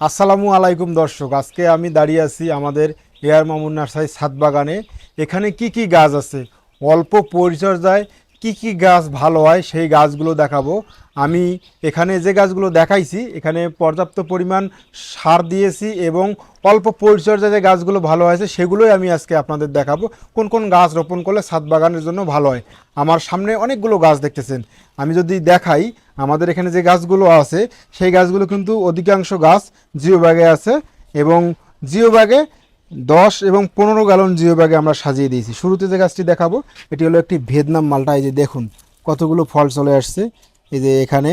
আসসালামু আলাইকুম দর্শক, আজকে আমি দাঁড়িয়ে আছি আমাদের এয়ার মামুন নার্সারি ছাদ বাগানে। এখানে কি কি গাছ আছে? অল্প পরিচর্যায় কি কি গাছ ভালো হয় সেই গাছগুলো দেখাবো। আমি এখানে যে গাছগুলো দেখাইছি, এখানে পর্যাপ্ত পরিমাণ সার দিয়েছি এবং অল্প পরিচর্যায় যে গাছগুলো ভালো হয়েছে সেগুলোই আমি আজকে আপনাদের দেখাবো। কোন কোন গাছ রোপণ করলে ছাদ বাগানের জন্য ভালো হয়। আমার সামনে অনেকগুলো গাছ দেখতেছেন। আমি যদি দেখাই, আমাদের এখানে যে গাছগুলো আছে, সেই গাছগুলো কিন্তু অধিকাংশ গাছ জিও ব্যাগে আছে এবং জিও ব্যাগে দশ এবং পনেরো গ্যালন জিও ব্যাগে আমরা সাজিয়ে দিয়েছি। শুরুতে যে গাছটি দেখাবো, এটি হলো একটি ভিয়েতনাম মালটা। এই যে দেখুন, কতগুলো ফল চলে আসছে। এই যে এখানে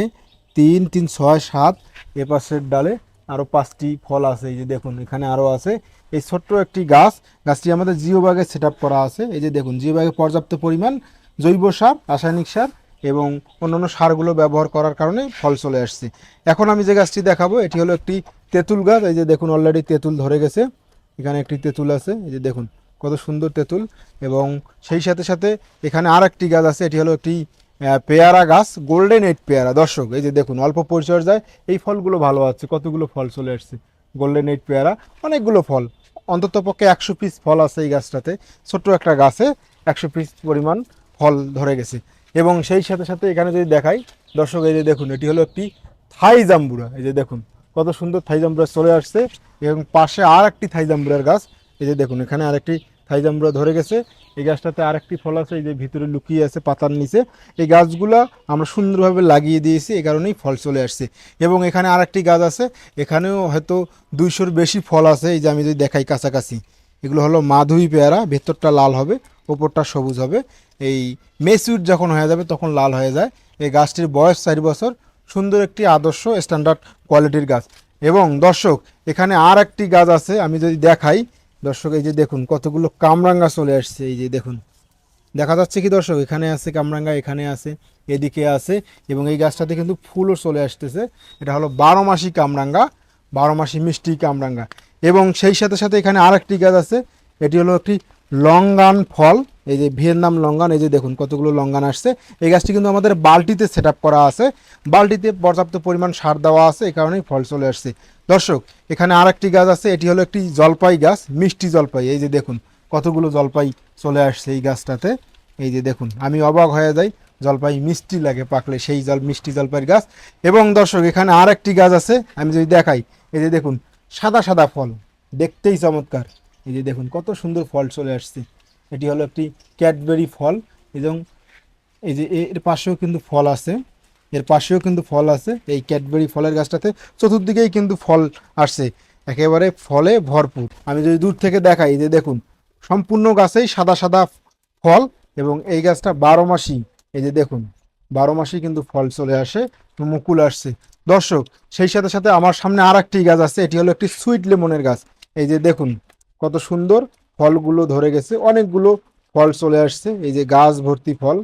তিন তিন, ছয়, সাত, এ পাশের ডালে আরও পাঁচটি ফল আছে। এই যে দেখুন, এখানে আরও আছে। এই ছোট্ট একটি গাছ, গাছটি আমাদের জিও ব্যাগে সেট করা আছে। এই যে দেখুন, জিও ব্যাগে পর্যাপ্ত পরিমাণ জৈব সার, রাসায়নিক সার এবং অন্যান্য সারগুলো ব্যবহার করার কারণে ফল চলে আসছে। এখন আমি যে গাছটি দেখাবো, এটি হলো একটি তেঁতুল গাছ। এই যে দেখুন অলরেডি তেঁতুল ধরে গেছে। এখানে একটি তেঁতুল আছে, এই যে দেখুন কত সুন্দর তেঁতুল। এবং সেই সাথে সাথে এখানে আর একটি গাছ আছে, এটি হলো একটি পেয়ারা গাছ গোল্ডেন এইট পেয়ারা। দর্শক, এই যে দেখুন, অল্প পরিচর্যায় এই ফলগুলো ভালো আছে, কতগুলো ফল চলে আসছে গোল্ডেন এইট পেয়ারা। অনেকগুলো ফল, অন্তত পক্ষে একশো পিস ফল আছে এই গাছটাতে, ছোট্ট একটা গাছে একশো পিস পরিমাণ ফল ধরে গেছে। এবং সেই সাথে সাথে এখানে যদি দেখাই, দর্শক, এই যে দেখুন, এটি হলো একটি থাই জাম্বুরা, এই যে দেখুন। কত সুন্দর থাই জাম্বুরা চলে আসছে এবং পাশে আর একটি থাই জাম্বুরার গাছ। এই যে দেখুন, এখানে আরেকটি থাই জাম্বুরা ধরে গেছে। এই গাছটাতে আরেকটি ফল আছে, এই যে ভিতরে লুকিয়ে আছে পাতার নিচে। এই গাছগুলো আমরা সুন্দরভাবে লাগিয়ে দিয়েছি, এই কারণেই ফল চলে আসছে। এবং এখানে আরেকটি গাছ আছে, এখানেও হয়তো দুইশোর বেশি ফল আছে, এই যে আমি যদি দেখাই কাছাকাছি। এগুলো হলো মাধুই পেয়ারা, ভেতরটা লাল হবে, ওপরটা সবুজ হবে। এই মেসিউড যখন হয়ে যাবে, তখন লাল হয়ে যায়। এই গাছটির বয়স চার বছর সুন্দর একটি আদর্শ স্ট্যান্ডার্ড কোয়ালিটির গাছ। এবং দর্শক, এখানে আর একটি গাছ আছে, আমি যদি দেখাই, দর্শক, এই যে দেখুন, কতগুলো কামরাঙ্গা চলে আসছে, এই যে দেখুন। দেখা যাচ্ছে কি দর্শক, এখানে আছে কামরাঙ্গা, এখানে আছে, এদিকে আছে, এবং এই গাছটাতে কিন্তু ফুলও চলে আসতেছে। এটা হলো বারো মাসি কামরাঙ্গা বারো মাসি মিষ্টি কামরাঙ্গা। এবং সেই সাথে সাথে এখানে আরেকটি গাছ আছে, এটি হলো একটি লঙ্গান ফল, এই যে ভিয়েতনাম লঙ্গান, এই যে দেখুন কতগুলো লঙ্গান আসছে। এই গাছটি কিন্তু আমাদের বালটিতে সেট করা আছে। বালটিতে পর্যাপ্ত পরিমাণ সার দেওয়া আছে, এই কারণেই ফল চলে আসছে। দর্শক, এখানে আরেকটি গাছ আছে, এটি হলো একটি জলপাই গাছ, মিষ্টি জলপাই। এই যে দেখুন কতগুলো জলপাই চলে আসছে এই গাছটাতে। এই যে দেখুন, আমি অবাক হয়ে যাই, জলপাই মিষ্টি লাগে পাকলে, সেই জল, মিষ্টি জলপাইয়ের গাছ। এবং দর্শক, এখানে আর একটি গাছ আছে, আমি যদি দেখাই, এই যে দেখুন, সাদা সাদা ফল, দেখতেই চমৎকার। এই যে দেখুন, কত সুন্দর ফল চলে আসছে। এটি হলো একটি ক্যাডবেরি ফল এবং এই যে এর পাশেও কিন্তু ফল আছে। এর পাশেও কিন্তু ফল আছে। এই ক্যাডবেরি ফলের গাছটাতে চতুর্দিকেই কিন্তু ফল আসছে। একেবারে ফলে ভরপুর। আমি যদি দূর থেকে দেখাই, এই যে দেখুন, সম্পূর্ণ গাছেই সাদা সাদা ফল এবং এই গাছটা বারো মাসই এই যে দেখুন, বারো মাসই কিন্তু ফল চলে আসে, মুকুল আসছে। দর্শক, সেই সাথে সাথে আমার সামনে আর একটি গাছ আছে, এটি হলো একটি সুইট লেমনের গাছ। এই যে দেখুন কত সুন্দর ফলগুলো ধরে গেছে, অনেকগুলো ফল চলে আসছে, এই যে গাছ ভর্তি ফল,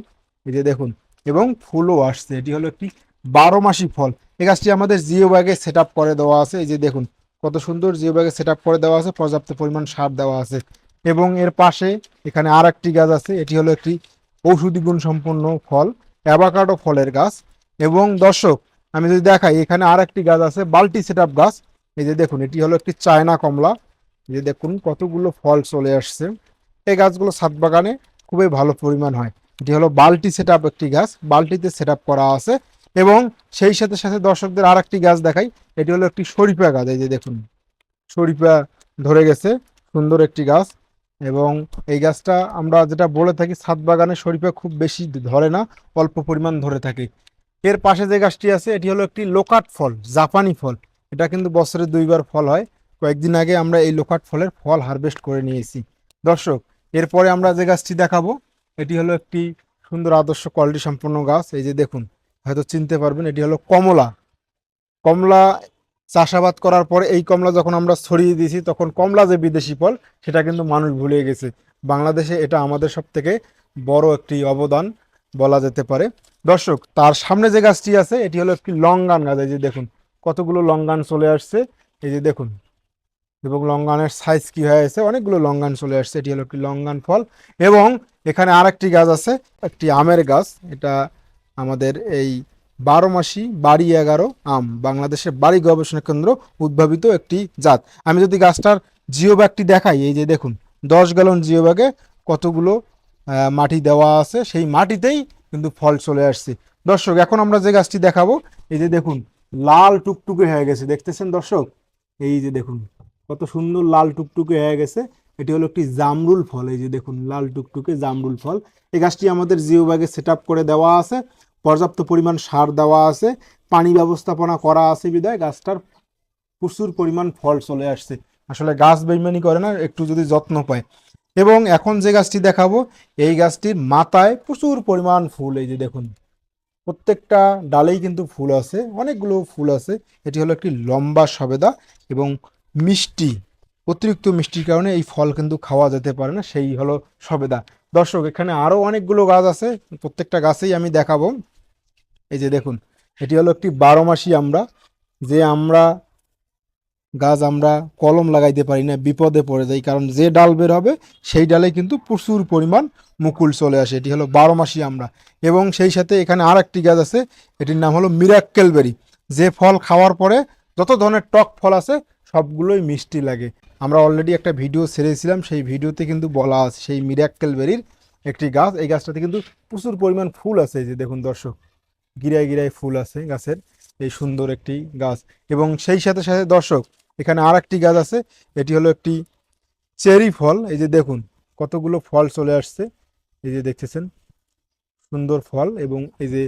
এই যে দেখুন, এবং ফুলও আসছে, এটি হলো একটি বারো মাসি ফল। এই গাছটি আমাদের জিও ব্যাগে সেট করে দেওয়া আছে, এই যে দেখুন, কত সুন্দর জিও ব্যাগে সেট করে দেওয়া আছে, পর্যাপ্ত পরিমাণ সার দেওয়া আছে। এবং এর পাশে এখানে আর একটি গাছ আছে, এটি হলো একটি ঔষধি গুণ সম্পন্ন ফল, অ্যাভাকাডো ফলের গাছ। এবং দর্শক, আমি যদি দেখাই, এখানে আর একটি গাছ আছে, বাল্টি সেট গাছ, এই যে দেখুন, এটি হলো একটি চায়না কমলা যে দেখুন কতগুলো ফল চলে আসছে। এই গাছগুলো ছাদ বাগানে খুবই ভালো পরিমাণ হয়। এটি হলো বাল্টি সেট একটি গাছ। বাল্টিতে সেট করা আছে এবং সেই সাথে সাথে দর্শকদের আর একটি গাছ দেখাই। এটি হলো একটি শরীফা গাছ। এই যে দেখুন, শরীফা ধরে গেছে। সুন্দর একটি গাছ এবং এই গাছটা আমরা যেটা বলে থাকি, ছাদ বাগানে শরীফা খুব বেশি ধরে না, অল্প পরিমাণ ধরে থাকে। এর পাশে যে গাছটি আছে, এটি হলো একটি লোকাট ফল, জাপানি ফল। এটা কিন্তু বছরে দুইবার ফল হয়। কয়েকদিন আগে আমরা এই লোকাট ফলের ফল হারভেস্ট করে নিয়েছি। দর্শক, এরপরে আমরা যে গাছটি দেখাবো, এটি হলো একটি সুন্দর আদর্শ কোয়ালিটি সম্পন্ন গাছ। এই যে দেখুন, হয়তো চিনতে পারবেন, এটি হলো কমলা। কমলা চাষাবাদ করার পরে এই কমলা যখন আমরা ছড়িয়ে দিয়েছি, তখন কমলা যে বিদেশি ফল, সেটা কিন্তু মানুষ ভুলে গেছে। বাংলাদেশে এটা আমাদের সব থেকে বড় একটি অবদান বলা যেতে পারে। দর্শক, তার সামনে যে গাছটি আছে, এটি হলো একটি লঙ্গান গাছ। এই যে দেখুন, কতগুলো লঙ্গান চলে আসছে। এই যে দেখুন এবং লঙ্গানের সাইজ কি হয়েছে অনেকগুলো লঙ্গান চলে আসছে। এটি হলো একটি লঙ্গান ফল। এবং এখানে আরেকটি গাছ আছে, একটি আমের গাছ। এটা আমাদের এই বারো মাসি বাড়ি এগারো আম, বাংলাদেশের বাড়ি গবেষণা কেন্দ্র উদ্ভাবিত একটি জাত। আমি যদি গাছটার জিও ব্যাগটি দেখাই, এই যে দেখুন, দশ গ্যালন জিও ব্যাগে কতগুলো মাটি দেওয়া আছে, সেই মাটিতেই কিন্তু ফল চলে আসছে। দর্শক, এখন আমরা যে গাছটি দেখাবো, এই যে দেখুন, লাল টুকটুকে হয়ে গেছে। দেখতেছেন দর্শক? এই যে দেখুন কত সুন্দর লাল টুকটুকে হয়ে গেছে। এটি হলো একটি জামরুল ফল, এই যে দেখুন, লাল টুকটুকে জামরুল ফল। এই গাছটি আমাদের জিও ব্যাগে সেট করে দেওয়া আছে, পর্যাপ্ত পরিমাণ সার দেওয়া আছে, পানি ব্যবস্থাপনা করা আছে বিদায় গাছটার প্রচুর পরিমাণ ফল চলে আসছে। আসলে গাছ বেইমানি করে না, একটু যদি যত্ন পায়। এবং এখন যে গাছটি দেখাবো, এই গাছটির মাথায় প্রচুর পরিমাণ ফুল, এই যে দেখুন। প্রত্যেকটা ডালেই কিন্তু ফুল আছে, অনেকগুলো ফুল আছে। এটি হলো একটি লম্বা সবেদা এবং মিষ্টি, অতিরিক্ত মিষ্টির কারণে এই ফল কিন্তু খাওয়া যেতে পারে না, সেই হলো সবেদা। দর্শক, এখানে আরও অনেকগুলো গাছ আছে, প্রত্যেকটা গাছেই আমি দেখাবো। এই যে দেখুন, এটি হলো একটি বারো মাসি আমরা, যে আমরা গাছ আমরা কলম লাগাইতে পারি না, বিপদে পড়ে যাই, কারণ যে ডাল বের হবে, সেই ডালে কিন্তু প্রচুর পরিমাণ মুকুল চলে আসে, এটি হলো বারো মাসি আমরা। এবং সেই সাথে এখানে আর একটি গাছ আছে, এটির নাম হলো মিরাক্কেল বেরি, যে ফল খাওয়ার পরে যত ধরনের টক ফল আছে সবগুলোই মিষ্টি লাগে। আমরা অলরেডি একটা ভিডিও ছেড়েছিলাম, সেই ভিডিওতে কিন্তু বলা আছে, সেই মিরাক্কেল বেরির একটি গাছ। এই গাছটাতে কিন্তু প্রচুর পরিমাণ ফুল আছে, এই যে দেখুন দর্শক, গিরায় গিরায় ফুল আছে গাছের, এই সুন্দর একটি গাছ। এবং সেই সাথে সাথে দর্শক, এখানে আর একটি গাছ আছে, এটি হলো একটি চেরি ফল। এই যে দেখুন, কতগুলো ফল চলে আসছে, এই যে দেখতেছেন, সুন্দর ফল এবং এই যে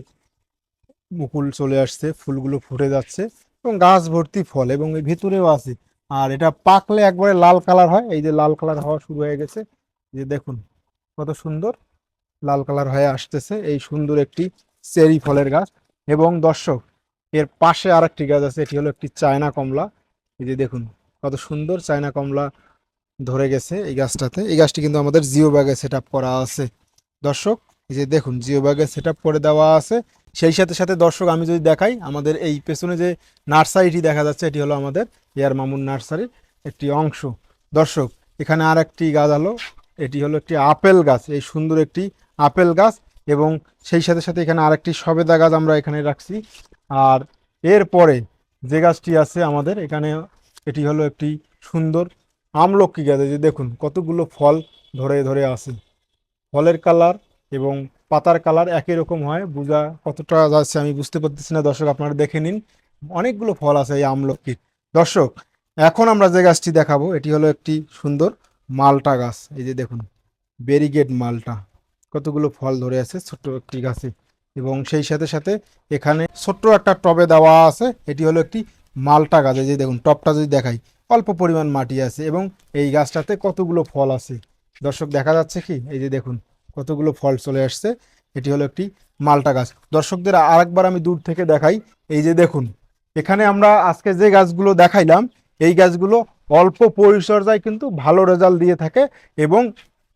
মুকুল চলে আসছে, ফুলগুলো ফুটে যাচ্ছে। এবং গাছ ভর্তি ফল এবং এই ভিতরেও আছে। আর এটা পাকলে একবারে লাল কালার হয়। এই যে লাল কালার হওয়া শুরু হয়ে গেছে। যে দেখুন, কত সুন্দর লাল কালার হয়ে আসতেছে। এই সুন্দর একটি চেরি ফলের গাছ। এবং দর্শক, এর পাশে আর একটি গাছ আছে। এটি হলো একটি চায়না কমলা। এই যে দেখুন, কত সুন্দর চায়না কমলা ধরে গেছে এই গাছটাতে। এই গাছটি কিন্তু আমাদের জিও ব্যাগে সেট করা আছে। দর্শক, এই যে দেখুন জিও ব্যাগে সেট করে দেওয়া আছে। সেই সাথে সাথে দর্শক, আমি যদি দেখাই, আমাদের এই পেছনে যে নার্সারিটি দেখা যাচ্ছে, এটি হলো আমাদের এয়ার মামুন নার্সারির একটি অংশ। দর্শক, এখানে আর একটি গাছ হলো, এটি হলো একটি আপেল গাছ, এই সুন্দর একটি আপেল গাছ এবং সেই সাথে সাথে এখানে আরেকটি সবেদা গাছ আমরা এখানে রাখছি। আর এরপরে যে গাছটি আছে আমাদের, এখানে এটি হলো একটি সুন্দর আমলকি গাছ। যে দেখুন, কতগুলো ফল ধরে ধরে আছে। ফলের কালার এবং পাতার কালার একই রকম হয়, বোঝা কতটা যাচ্ছে আমি বুঝতে পারতেছি না। দর্শক, আপনারা দেখে নিন, অনেকগুলো ফল আছে এই আমলকির দর্শক, এখন আমরা যে গাছটি দেখাবো, এটি হলো একটি সুন্দর মালটা গাছ। এই যে দেখুন ব্যারিগেড মালটা। কতগুলো ফল ধরে আছে ছোট্ট একটি গাছে। এবং সেই সাথে সাথে এখানে ছোট্ট একটা টবে দেওয়া আছে, এটি হলো একটি মালটা গাছ। এই যে দেখুন টবটা যদি দেখাই, অল্প পরিমাণ মাটি আছে এবং এই গাছটাতে কতগুলো ফল আছে। দর্শক, দেখা যাচ্ছে কি? এই যে দেখুন কতগুলো ফল চলে আসছে, এটি হলো একটি মালটা গাছ। দর্শকদের আরেকবার আমি দূর থেকে দেখাই, এই যে দেখুন, এখানে আমরা আজকে যে গাছগুলো দেখাইলাম, এই গাছগুলো অল্প পরিচর্যায় কিন্তু ভালো রেজাল্ট দিয়ে থাকে এবং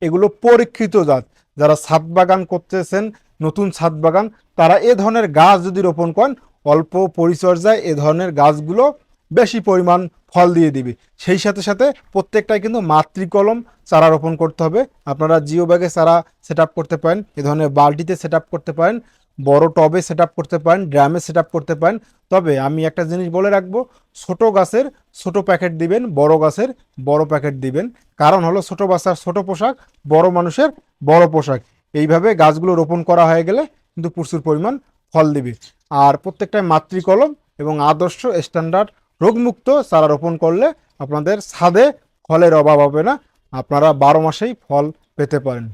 এগুলো পরীক্ষিত জাত। যারা ছাদ বাগান করতেছেন, নতুন ছাদ বাগান, তারা এ ধরনের গাছ যদি রোপণ করেন, অল্প পরিচর্যায় এ ধরনের গাছগুলো বেশি পরিমাণ ফল দিয়ে দিবে। সেই সাথে সাথে প্রত্যেকটাই কিন্তু মাতৃকলম চারা রোপণ করতে হবে। আপনারা জিও ব্যাগে চারা সেট করতে পারেন, এ ধরনের বালটিতে সেট করতে পারেন, বড় টবে সেট করতে পারেন, ড্রামে সেট করতে পারেন। তবে আমি একটা জিনিস বলে রাখব, ছোট গাছের ছোট প্যাকেট দিবেন, বড় গাছের বড় প্যাকেট দিবেন। কারণ হলো ছোট বাচ্চার ছোট পোশাক, বড় মানুষের বড় পোশাক। এইভাবে গাছগুলো রোপণ করা হয়ে গেলে কিন্তু প্রচুর পরিমাণ ফল দিবে। আর প্রত্যেকটাই মাতৃকলম এবং আদর্শ স্ট্যান্ডার্ড রোগমুক্ত চারা রোপণ করলে আপনাদের ছাদে ফলের অভাব হবে না। আপনারা বারো মাসেই ফল পেতে পারেন।